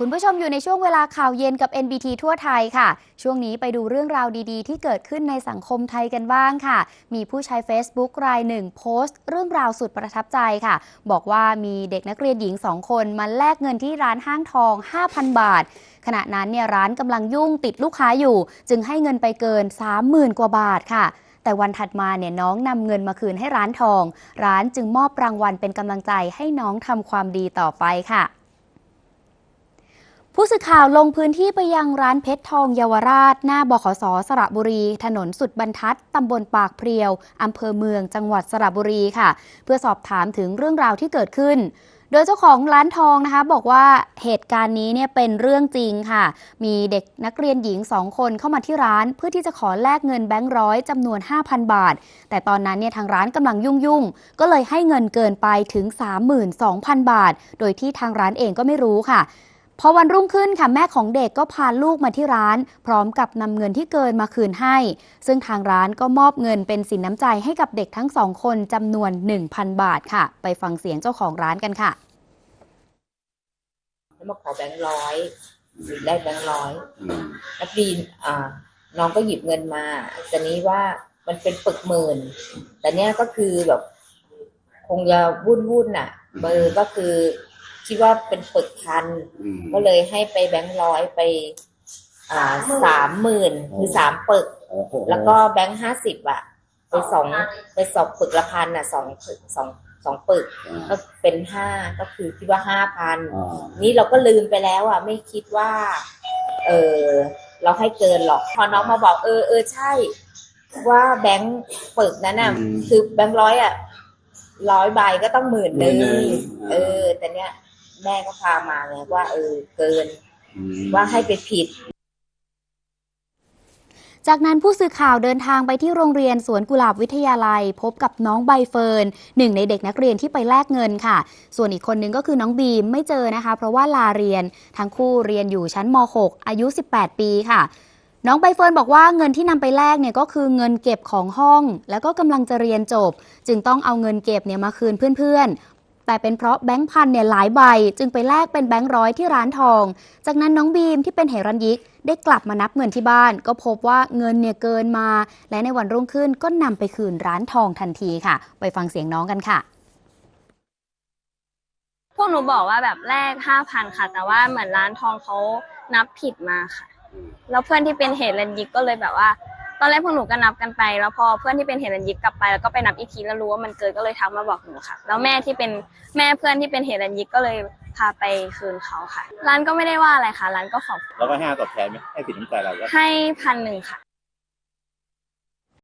คุณผู้ชมอยู่ในช่วงเวลาข่าวเย็นกับ NBT ทั่วไทยค่ะ ช่วงนี้ไปดูเรื่องราวดีๆ ที่เกิดขึ้นในสังคมไทยกันบ้างค่ะ มีผู้ใช้ Facebook รายหนึ่งโพสต์ เรื่องราวสุดประทับใจค่ะ บอกว่ามีเด็กนักเรียนหญิง 2 คนมาแลกเงินที่ร้านห้างทอง 5,000 บาท ขณะนั้นเนี่ยร้านกำลังยุ่งติดลูกค้าอยู่ จึงให้เงินไปเกิน 30,000 กว่าบาทค่ะแต่วันถัดมาเนี่ยน้องนำเงินมาคืนให้ร้านทอง ร้านจึงมอบรางวัลเป็นกำลังใจให้น้องทำความดีต่อไปค่ะ ผู้สื่อข่าวลงพื้นที่ไปยังร้านเพชรทองเยาวราช หน้าบขสสระบุรี ถนนสุดบรรทัด ตำบลปากเพรียว อำเภอเมืองจังหวัดสระบุรีค่ะ เพื่อสอบถามถึงเรื่องราวที่เกิดขึ้น โดยเจ้าของร้านทองนะคะ บอกว่าเหตุการณ์นี้เนี่ยเป็นเรื่องจริงค่ะ มีเด็กนักเรียนหญิง2คนเข้ามาที่ร้าน เพื่อที่จะขอแลกเงินแบงค์ร้อยจำนวน 5,000 บาท แต่ตอนนั้นเนี่ยทางร้านกำลังยุ่งๆก็เลยให้เงินเกินไปถึง 32,000 บาท โดยที่ทางร้านเองก็ไม่รู้ค่ะ พอวันรุ่งขึ้นค่ะแม่ของเด็กก็พาลูกมาที่ร้าน พร้อมกับนำเงินที่เกินมาคืนให้ ซึ่งทางร้านก็มอบเงินเป็นสินน้ำใจให้กับเด็กทั้งสองคนจำนวน 1,000 บาทค่ะ ไปฟังเสียงเจ้าของร้านกันค่ะแล้วมาขอแบงค์ร้อยได้แบงค์ร้อยนักเรีนอ่าน้องก็หยิบเงินมาแต่นี้ว่ามันเป็นปึกหมื่น แต่เนี้ยก็คือแบบ คงจะวุ่นวุ่นๆน่ะเบอร์ก็คือ คิดว่าเป็นปึกพัน อืม ก็เลยให้ไปแบงค์ร้อยไปอ่าสามหมื่นคือสามปึก โอ้โหแล้วก็แบงค์ห้าสิบอะไปสองไปสองปึกละพันอะสองปึกสองสองปึกก็เป็นห้าก็คือคิดว่าห้าพัน อ่า นี่เราก็ลืมไปแล้วอะ ไม่คิดว่า เออเราให้เกินหรอก พอน้องมาบอก เออเออใช่ ว่าแบงค์ปึกนั้นอะคือแบงค์ร้อยอะร้อยใบก็ต้องหมื่นหนึ่งเออ แต่เนี้ย แม่ก็พามาไงว่าเออเกินมว่าให้ไปผิด จากนั้นผู้สื่อข่าวเดินทางไปที่โรงเรียนสวนกุหลาบวิทยาลัย พบกับน้องใบเฟิร์นหนึ่งในเด็กนักเรียนที่ไปแลกเงินค่ะ ส่วนอีกคนนึงก็คือน้องบีมไม่เจอนะคะ เพราะว่าลาเรียน ทั้งคู่เรียนอยู่ชั้นม .6 อายุ 18 ปีค่ะน้องใบเฟิร์นบอกว่าเงินที่นำไปแลกเนี่ยก็คือเงินเก็บของห้อง แล้วก็กำลังจะเรียนจบ จึงต้องเอาเงินเก็บเนี่ยมาคืนเพื่อนๆ แต่เป็นเพราะแบงค์พันเนี่ยหลายใบ จึงไปแลกเป็นแบงค์ร้อยที่ร้านทอง จากนั้นน้องบีมที่เป็นเหรัญยิกได้กลับมานับเงินที่บ้าน ก็พบว่าเงินเนี่ยเกินมา และในวันรุ่งขึ้นก็นำไปคืนร้านทองทันทีค่ะ ไปฟังเสียงน้องกันค่ะพวกหนูบอกว่าแบบแรกห้าพันค่ะ แต่ว่าเหมือนร้านทองเขานับผิดมาค่ะ แล้วเพื่อนที่เป็นเหตุรันยิกก็เลยแบบว่า ตอนแรกพวกหนูก็นับกันไป แล้วพอเพื่อนที่เป็นเหตุรันยิกกลับไปแล้วก็ไปนับอีกทีแล้วรู้ว่ามันเกินก็เลยทักมาบอกหนูค่ะ แล้วแม่ที่เป็นแม่เพื่อนที่เป็นเหตุรันยิกก็เลยพาไปคืนเขาค่ะ ร้านก็ไม่ได้ว่าอะไรค่ะ ร้านก็ขอบแล้วก็ให้อาตอบแทนไหมให้สินน้ำใจเราก็ให้พันหนึ่งค่ะ